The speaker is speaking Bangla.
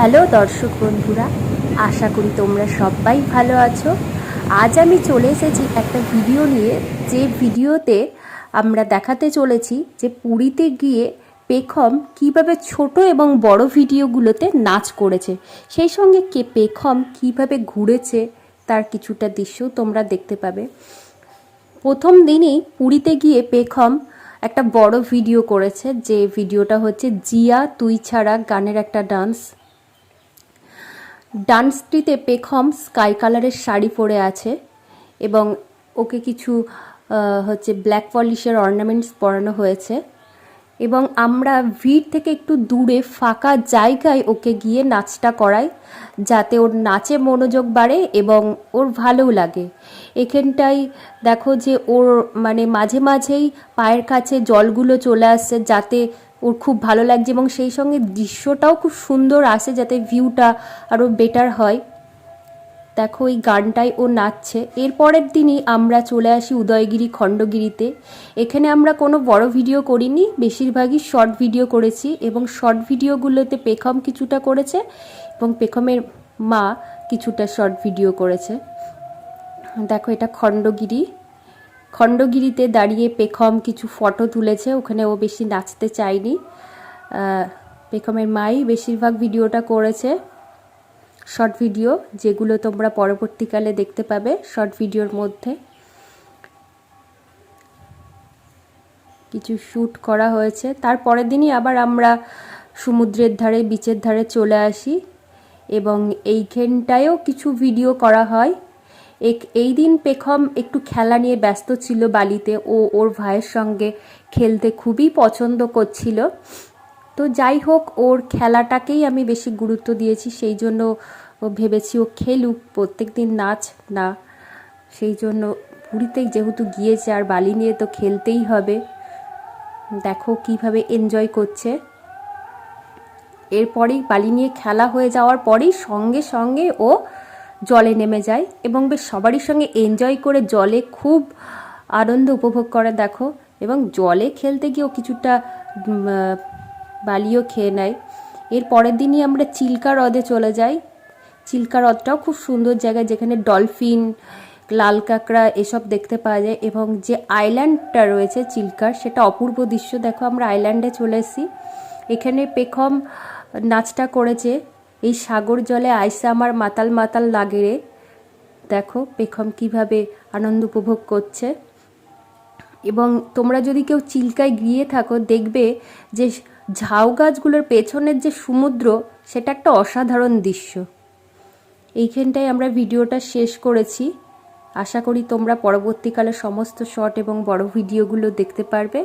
হ্যালো দর্শক বন্ধুরা, আশা করি তোমরা সবাই ভালো আছো। আজ আমি চলে এসেছি একটা ভিডিও নিয়ে। যে ভিডিওতে আমরা দেখাতে চলেছি যে পুরীতে গিয়ে পেখম কীভাবে ছোট এবং বড় ভিডিওগুলোতে নাচ করেছে। সেই সঙ্গে কে পেখম কীভাবে ঘুরেছে তার কিছুটা দৃশ্যও তোমরা দেখতে পাবে। প্রথম দিনই পুরীতে গিয়ে পেখম একটা বড় ভিডিও করেছে। যে ভিডিওটা হচ্ছে জিয়া তুই ছাড়া গানের একটা ডান্স। ডান্সটিতে পেখম স্কাই কালারের শাড়ি পরে আছে এবং ওকে কিছু হচ্ছে ব্ল্যাক পলিশের অর্নামেন্টস পরানো হয়েছে এবং আমরা ভিড় থেকে একটু দূরে ফাঁকা জায়গায় ওকে গিয়ে নাচটা করাই যাতে ওর নাচে মনোযোগ বাড়ে এবং ওর ভালোও লাগে। এখানটায় দেখো যে ওর মানে মাঝে মাঝেই পায়ের কাছে জলগুলো চলে আসছে যাতে ওর খুব ভালো লাগছে এবং সেই সঙ্গে দৃশ্যটাও খুব সুন্দর আসে যাতে ভিউটা আরও বেটার হয়। দেখো এই গানটাই ও নাচছে। এরপরের দিনই আমরা চলে আসি উদয়গিরি, খণ্ডগিরিতে। এখানে আমরা কোনো বড় ভিডিও করিনি, বেশিরভাগই শর্ট ভিডিও করেছি এবং শর্ট ভিডিওগুলোতে পেখম কিছুটা করেছে এবং পেখমের মা কিছুটা শর্ট ভিডিও করেছে। দেখো এটা খণ্ডগিরি। খণ্ডগিরিতে দাঁড়িয়ে পেখম কিছু ফটো তুলেছে, ওখানে ও বেশি নাচতে চায়নি। পেখমের মাই বেশিরভাগ ভিডিওটা করেছে, শর্ট ভিডিও, যেগুলো তোমরা পরবর্তীকালে দেখতে পাবে শর্ট ভিডিওর মধ্যে। কিছু শ্যুট করা হয়েছে তার পরের দিনই আবার আমরা সমুদ্রের ধারে, বিচের ধারে চলে আসি এবং এইখানটায়ও কিছু ভিডিও করা হয়। এই দিন পেখম একটু খেলা নিয়ে ব্যস্ত ছিল বালিতে ও ওর ভাইয়ের সঙ্গে খেলতে খুবই পছন্দ করছিল। তো যাই হোক, ওর খেলাটাকেই আমি বেশি গুরুত্ব দিয়েছি, সেই জন্য ভেবেছি ও খেলুক, প্রত্যেক দিন নাচ না, সেই জন্য পুরীতে যেহেতু গিয়েছে আর বালি নিয়ে তো খেলতেই হবে। দেখো কীভাবে এনজয় করছে। এরপরেই বালি নিয়ে খেলা হয়ে যাওয়ার পরেই সঙ্গে সঙ্গে ও জলে নেমে যায় এবং বেশ সবারই সঙ্গে এনজয় করে জলে খুব আনন্দ উপভোগ করে, দেখো। এবং জলে খেলতে গিয়েও কিছুটা বালিও খেয়ে নেয়। এর পরের দিনই আমরা চিল্কা হ্রদে চলে যাই। চিল্কা হ্রদটাও খুব সুন্দর জায়গা, যেখানে ডলফিন লাল কাঁকড়া এসব দেখতে পাওয়া যায় এবং যে আইল্যান্ডটা রয়েছে চিল্কার সেটা অপূর্ব দৃশ্য। দেখো, আমরা আইল্যান্ডে চলে এসেছি। এখানে পেখম নাচটা করেছে। এই সাগর জলে আইসা আমার মাতাল মাতাল লাগে রে। দেখো, পেখম কীভাবে আনন্দ উপভোগ করছে। এবং তোমরা যদি কেউ চিল্কায় গিয়ে থাকো, দেখবে যে ঝাউ গাছগুলোর পেছনের যে সমুদ্র, সেটা একটা অসাধারণ দৃশ্য। এইখানটায় আমরা ভিডিওটা শেষ করেছি। আশা করি তোমরা পরবর্তীকালে সমস্ত শর্ট এবং বড় ভিডিওগুলো দেখতে পারবে।